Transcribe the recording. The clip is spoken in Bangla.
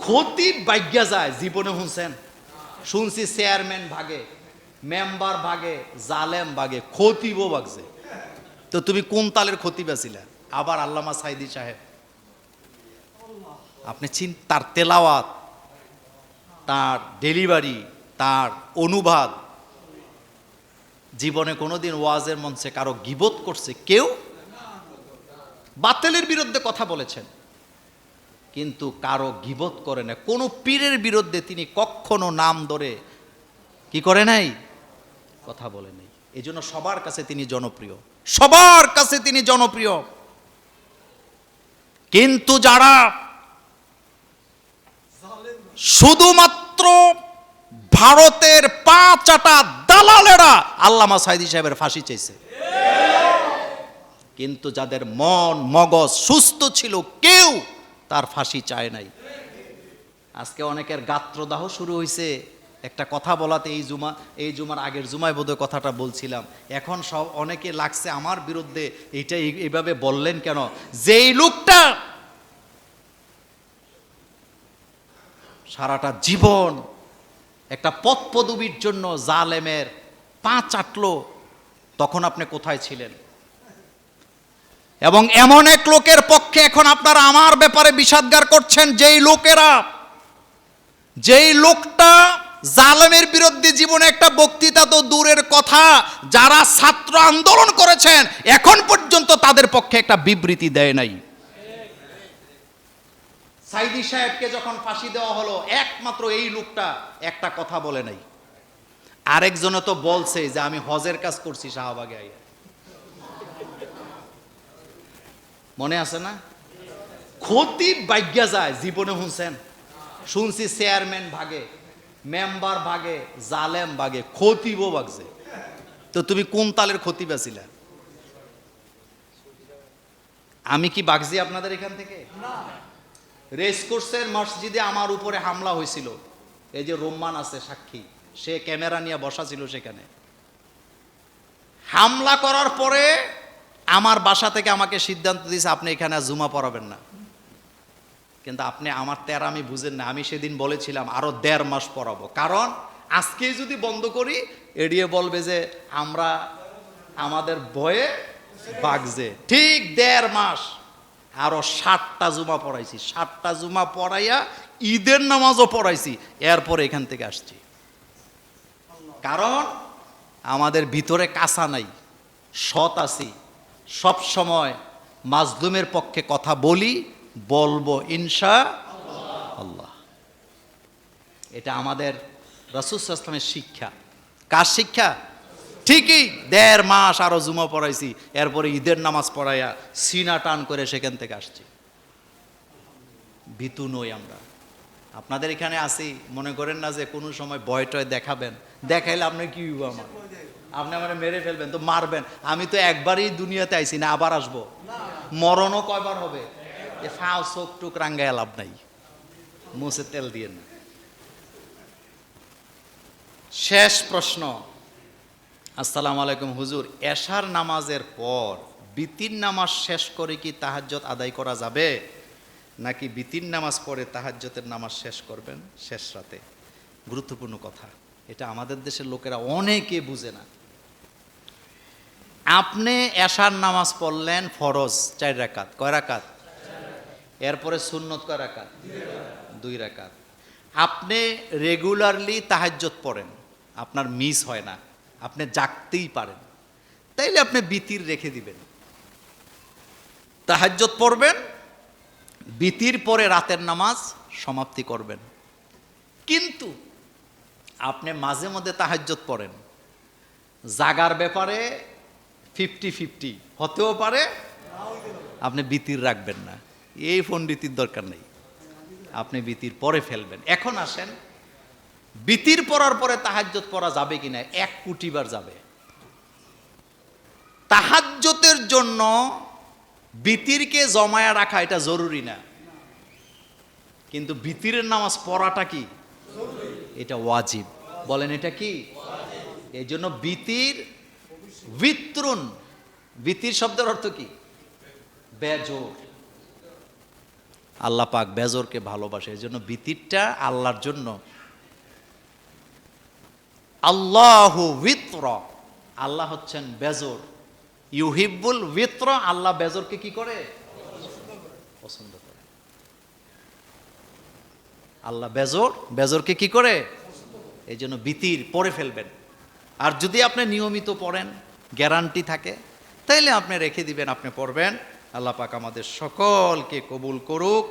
ক্ষতি বাইজ্ঞা যায়, জীবনে শুনছেন? শুনছি চেয়ারম্যান ভাগে মেম্বার ভাগে, জালেম ভাগে খতিবও ভাগছে। তো তুমি কোন তালের ক্ষতি বেছিলা? আবার আল্লামা সাইদি সাহেব। আপনি চিন তার তেলাওয়াত, তার ডেলিভারি তার অনুবাদ। জীবনে কোনোদিন ওয়াজের মঞ্চে কারও গিবত করছে? কেউ? বাতেলের বিরুদ্ধে কথা বলেছেন। কিন্তু কারও গিবত করে না। কোনো পীরের বিরুদ্ধে তিনি কখনো নাম ধরে কি করে নাই? কথা বলে নাই। এই জন্য সবার কাছে তিনি জনপ্রিয়। সবার কাছে তিনি জনপ্রিয়। কিন্তু যারা শুধুমাত্র ভারতের পাঁচাটা দালালেরা আল্লামা সাইদি সাহেবের ফাঁসি চাইছে। কিন্তু যাদের মন, মগজ সুস্থ ছিল কেউ তার ফাঁসি চায় নাই। আজকে অনেকের গাত্রদাহ শুরু হয়েছে একটা কথা বলাতে এই জুমা, এই জুমার আগের জুমায় বোধহয় কথাটা বলছিলাম। এখন সব অনেকে লাগছে আমার বিরুদ্ধে এইটা এইভাবে বললেন কেন? যেই লোকটা সারাটা জীবন একটা পথ পদবীর জন্য জালেমের পা চাটলো, তখন আপনি কোথায় ছিলেন? এবং এমন এক লোকের পক্ষে এখন আপনারা আমার ব্যাপারে বিষাদগার করছেন, যেই লোকেরা, যেই লোকটা জালেমের বিরুদ্ধে জীবনে একটা বক্তৃতা তো দূরের কথা, যারা ছাত্র আন্দোলন করেছেন, এখন পর্যন্ত তাদের পক্ষে একটা বিবৃতি দেয় নাই। সাইদি সাহেবকে যখন ফাঁসি দেওয়া হলো, একমাত্র এই লোকটা একটা কথা বলে নাই। আরেকজনে তো বলছে যে, আমি হজের কাজ করছি শাহবাগে আইয়া। মনে আছে না? ক্ষতি বাইজ্ঞা যায়, জীবনে শুনছেন? শুনছি চেয়ারম্যান ভাগে, মেম্বার ভাগে, জালেম ভাগে খতিবও ভাগছে। তো তুমি কোন তালের ক্ষতি বেছিলা? আমি কি বাগজি আপনাদের এখান থেকে? রেসকোর্সের মসজিদে আমার উপরে হামলা হয়েছিল। এই যে রোম্মান আছে সাক্ষী, সে ক্যামেরা নিয়ে বসা ছিল সেখানে। হামলা করার পরে আমার বাসা থেকে আমাকে সিদ্ধান্ত দিয়েছে, আপনি এখানে জুমা পড়াবেন না। কিন্তু আপনি আমার তেরা আমি বুঝেন না, আমি সেদিন বলেছিলাম, আরও দেড় মাস পড়াবো। কারণ আজকেই যদি বন্ধ করি, এড়িয়ে বলবে যে, আমরা আমাদের বয়ে বাগজে। ঠিক দেড় মাস, আরও ষাটটা জুমা পড়াইছি। ষাটটা জুমা পড়াইয়া ঈদের নামাজও পড়াইছি, এরপরে এখান থেকে আসছি। কারণ আমাদের ভিতরে কাঁচা নাই, সৎ আছি। সব সময় মাজলুমের পক্ষে কথা বলি, বলব ইনশা আল্লাহ। এটা আমাদের রাসুসালামের শিক্ষা। কার শিক্ষা? ঠিকই, দেড় মাস আরও জুমা পড়াইছি, এরপরে ঈদের নামাজ পড়াইয়া সিনা টান করে সেখান থেকে আসছি। ভীতু নই আমরা। আপনাদের এখানে আসি মনে করেন না যে কোনো সময় ভয় টয় দেখাবেন, দেখাইলে আপনি কি হইব আমার? আপনি আমার মেরে ফেলবেন, তো মারবেন। আমি তো একবারই দুনিয়াতে আইছি না, আবার আসব। মরণও কয়বার হবে? এ ফাও চোখ টুক রাঙ্গায় লাভ নাই। মুছে তেল দিয়ে না। শেষ প্রশ্ন। আসসালামু আলাইকুম, হুজুর। এশার নামাজের পর বিতির নামাজ শেষ করে কি তাহাজ্জত আদায় করা যাবে? নাকি বিতির নামাজ পরে তাহাজ্জতের নামাজ শেষ করবেন শেষ রাতে? গুরুত্বপূর্ণ কথা। এটা আমাদের দেশের লোকেরা অনেকে বুঝে না। আপনি এশার নামাজ পড়লেন ফরজ, চার রাকাত। কয় রাকাত? এরপরে সুন্নত কয় রাকাত? দুই রাকাত। আপনি রেগুলারলি তাহাজ্জত পড়েন, আপনার মিস হয় না, আপনি জাগতেই পারেন। তাইলে আপনি বিতির রেখে দিবেন। তাহাজ্জত পড়বেন, বিতির পরে রাতের নামাজ সমাপ্তি করবেন। কিন্তু আপনি মাঝে মধ্যে তাহাজ্জত পড়েন। জাগার ব্যাপারে ফিফটি ফিফটি। হতেও পারে, আপনি বিতির রাখবেন না। এই পণ্ডিতির দরকার নেই। আপনি বিতির পরে ফেলবেন। এখন আসেন, বিতির পড়ার পরে তাহাজ্জত পড়া যাবে কিনা এক কোটিবার যাবে। তাহাজ্জতের জন্য বিতিরকে জমায়া রাখা এটা জরুরি না। কিন্তু বিতিরের নামাজ পড়াটা কি? এটা ওয়াজিব। বলেন এটা কি? এই জন্য বিতির বিতরুন বিতির শব্দের অর্থ কি? বেজোর আল্লাহ পাক ভালোবাসে বিতিরটা আল্লাহর জন্য। আল্লাহ বিত্র, আল্লাহ হচ্ছেন বেজর ইউহিব্বুল বিত্র, আল্লাহ বেজরকে কি করে? পছন্দ করে। আল্লাহ বেজর কি করে? এই জন্য বিতির পড়ে ফেলবেন। আর যদি আপনি নিয়মিত পড়েন, গ্যারান্টি থাকে, তাইলে আপনি রেখে দিবেন, আপনি পড়বেন। আল্লাহ পাক আমাদের সকলকে কবুল করুক।